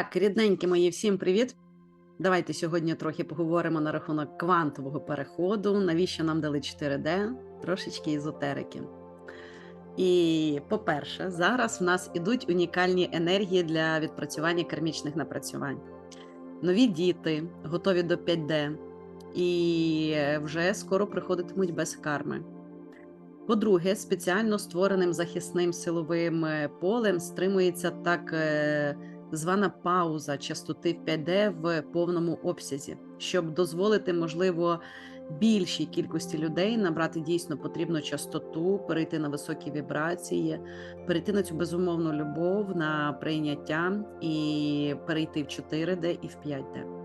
Так, рідненькі мої, всім привіт. Давайте сьогодні трохи поговоримо на рахунок квантового переходу. Навіщо нам дали 4D? Трошечки ізотерики. І, по-перше, зараз в нас ідуть унікальні енергії для відпрацювання кармічних напрацювань. Нові діти готові до 5D і вже скоро приходитимуть без карми. По-друге, спеціально створеним захисним силовим е, полем стримується так е, звана пауза частоти в 5D в повному обсязі, щоб дозволити, можливо, більшій кількості людей набрати дійсно потрібну частоту, перейти на високі вібрації, перейти на цю безумовну любов, на прийняття і перейти в 4D і в 5D.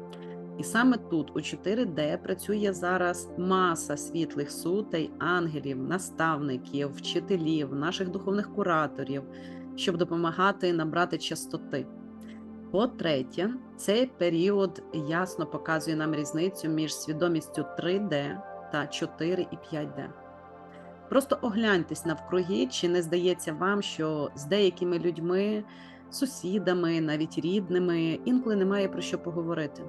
І саме тут, у 4D, працює зараз маса світлих сутей, ангелів, наставників, вчителів, наших духовних кураторів, щоб допомагати набрати частоти. По-третє, цей період ясно показує нам різницю між свідомістю 3D та 4 і 5D. Просто огляньтесь навкруги, чи не здається вам, що з деякими людьми, сусідами, навіть рідними, інколи немає про що поговорити.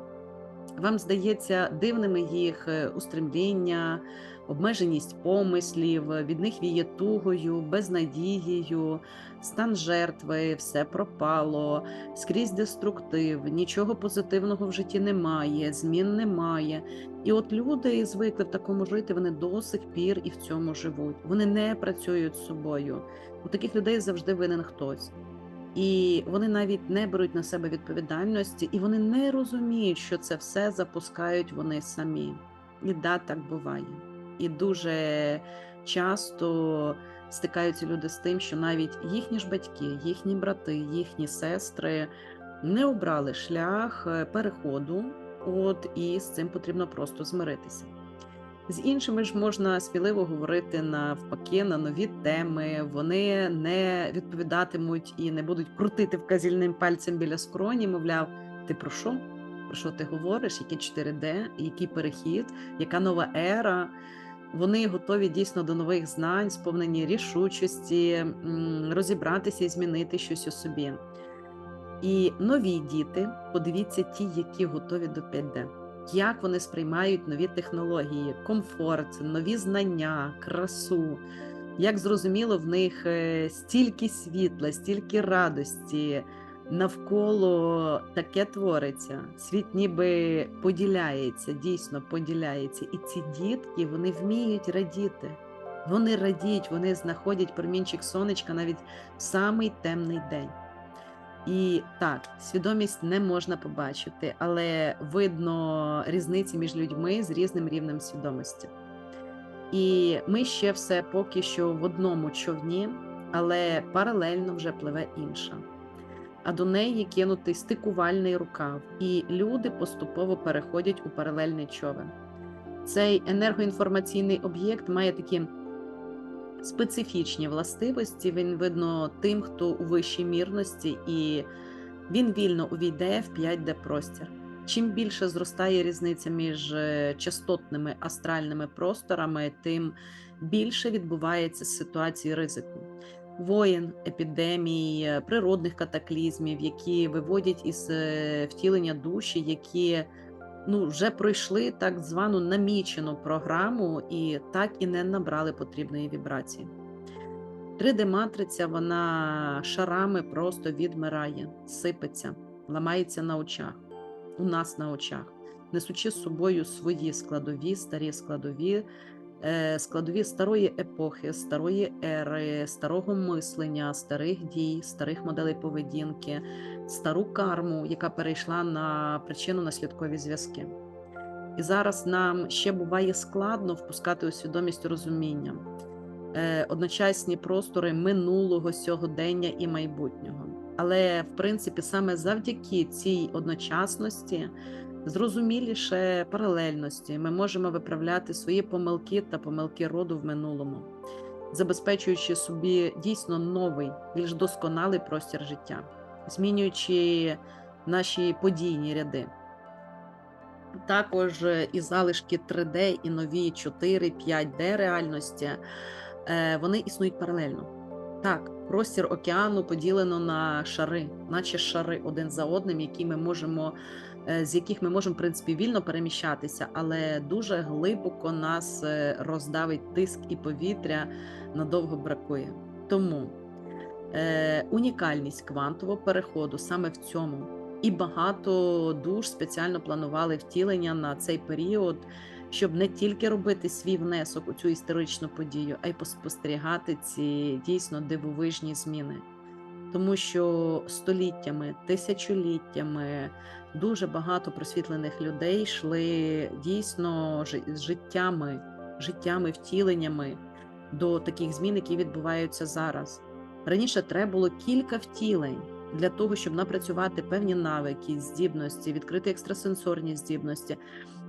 Вам здається дивними їх е, устремління, обмеженість помислів, від них віє тугою, безнадією, стан жертви, все пропало, скрізь деструктив, нічого позитивного в житті немає, змін немає. І от люди звикли в такому жити, вони до сих пір і в цьому живуть. Вони не працюють з собою. У таких людей завжди винен хтось. І вони навіть не беруть на себе відповідальності, і вони не розуміють, що це все запускають вони самі. І да, так буває. І дуже часто стикаються люди з тим, що навіть їхні ж батьки, їхні брати, їхні сестри не обрали шлях е, переходу, от і з цим потрібно просто змиритися. З іншими ж можна сміливо говорити навпаки на нові теми. Вони не відповідатимуть і не будуть крутити вказільним пальцем біля скроні. Мовляв, ти про що? Про що ти говориш? Які 4D, який перехід, яка нова ера? Вони готові дійсно до нових знань, сповнені рішучості, розібратися і змінити щось у собі. І нові діти, подивіться ті, які готові до 5D як вони сприймають нові технології, комфорт, нові знання, красу. Як зрозуміло, в них е, стільки світла, стільки радості, навколо таке твориться. Світ ніби поділяється, дійсно поділяється. І ці дітки вони вміють радіти. Вони радіють, вони знаходять промінчик сонечка навіть в самий темний день. І так, свідомість не можна побачити, але видно різниці між людьми з різним рівнем свідомості. І ми ще все поки що в одному човні, але паралельно вже пливе інша. А до неї кинутий стикувальний рукав, і люди поступово переходять у паралельний човен. Цей енергоінформаційний об'єкт має такі специфічні властивості. Він видно тим, хто у вищій мірності, і він вільно увійде в 5D простір. Чим більше зростає різниця між е, частотними астральними просторами, тим більше відбувається ситуації ризику. Воєн, епідемій, е, природних катаклізмів, які виводять із е, втілення душі, які ну, вже пройшли так звану намічену програму і так і не набрали потрібної вібрації. 3D-матриця вона шарами просто відмирає, сипеться, ламається на очах, у нас на очах, несучи з собою свої складові, старі складові, складові старої епохи, старої ери, старого мислення, старих дій, старих моделей поведінки стару карму, яка перейшла на причину наслідкові зв'язки. І зараз нам ще буває складно впускати у свідомість розуміння, е, одночасні простори минулого сьогодення і майбутнього. Але, в принципі, саме завдяки цій одночасності, зрозуміліше паралельності, ми можемо виправляти свої помилки та помилки роду в минулому, забезпечуючи собі дійсно новий, більш досконалий простір життя змінюючи наші подійні ряди. Також і залишки 3D, і нові 4, 5D реальності, е, вони існують паралельно. Так, простір океану поділено на шари, наче шари один за одним, які ми можемо, е, з яких ми можемо в принципі вільно переміщатися, але дуже глибоко нас е, роздавить тиск і повітря надовго бракує. Тому е, унікальність квантового переходу саме в цьому. І багато душ спеціально планували втілення на цей період, щоб не тільки робити свій внесок у цю історичну подію, а й поспостерігати ці дійсно дивовижні зміни. Тому що століттями, тисячоліттями дуже багато просвітлених людей йшли дійсно життями, життями, втіленнями до таких змін, які відбуваються зараз. Раніше треба було кілька втілень для того, щоб напрацювати певні навики, здібності, відкрити екстрасенсорні здібності,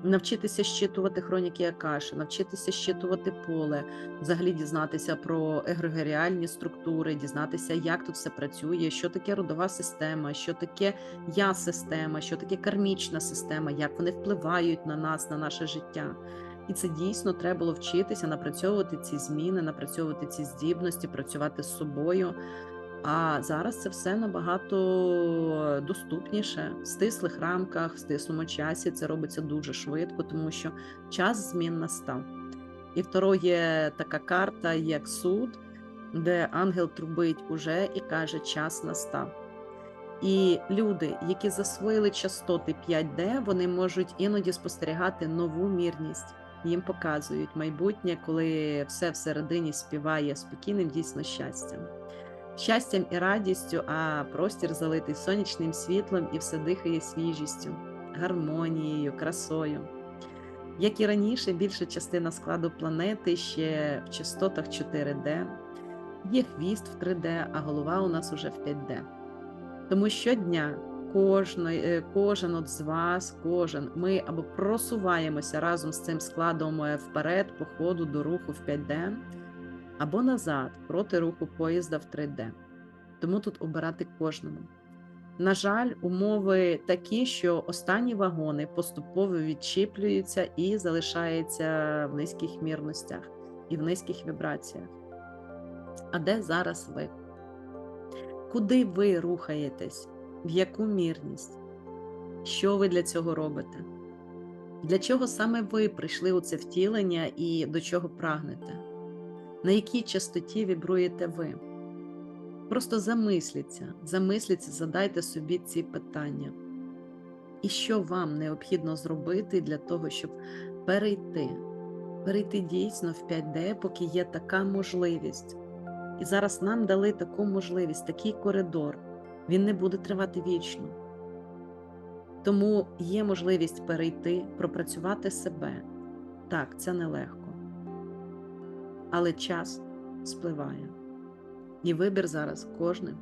навчитися щитувати хроніки Акаши, навчитися щитувати поле, взагалі дізнатися про егрегоріальні структури, дізнатися, як тут все працює, що таке родова система, що таке я-система, що таке кармічна система, як вони впливають на нас, на наше життя. І це дійсно треба було вчитися напрацьовувати ці зміни, напрацьовувати ці здібності, працювати з собою. А зараз це все набагато доступніше в стислих рамках, в стислому часі. Це робиться дуже швидко, тому що час змін настав. І второ є така карта, як суд, де ангел трубить уже і каже, час настав. І люди, які засвоїли частоти 5D, вони можуть іноді спостерігати нову мірність. Їм показують майбутнє, коли все всередині співає спокійним дійсно щастям. Щастям і радістю, а простір залитий сонячним світлом і все дихає свіжістю, гармонією, красою. Як і раніше, більша частина складу планети ще в частотах 4D, є хвіст в 3D, а голова у нас уже в 5D. Тому щодня е, кожен от з вас, кожен, ми або просуваємося разом з цим складом е, вперед, по ходу до руху в 5D, або назад проти руху поїзда в 3D. Тому тут обирати кожному. На жаль, умови такі, що останні вагони поступово відчіплюються і залишаються в низьких мірностях і в низьких вібраціях. А де зараз ви? Куди ви рухаєтесь? В яку мірність? Що ви для цього робите? Для чого саме ви прийшли у це втілення і до чого прагнете? На якій частоті вібруєте ви? Просто замисліться, замисліться, задайте собі ці питання. І що вам необхідно зробити для того, щоб перейти, перейти дійсно в 5D, поки є така можливість. І зараз нам дали таку можливість, такий коридор. Він не буде тривати вічно. Тому є можливість перейти, пропрацювати себе. Так, це нелегко. Але час спливає. І вибір зараз кожним.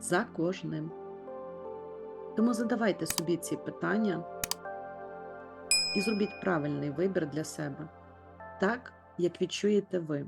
За кожним. Тому задавайте собі ці питання і зробіть правильний вибір для себе, так, як відчуєте ви.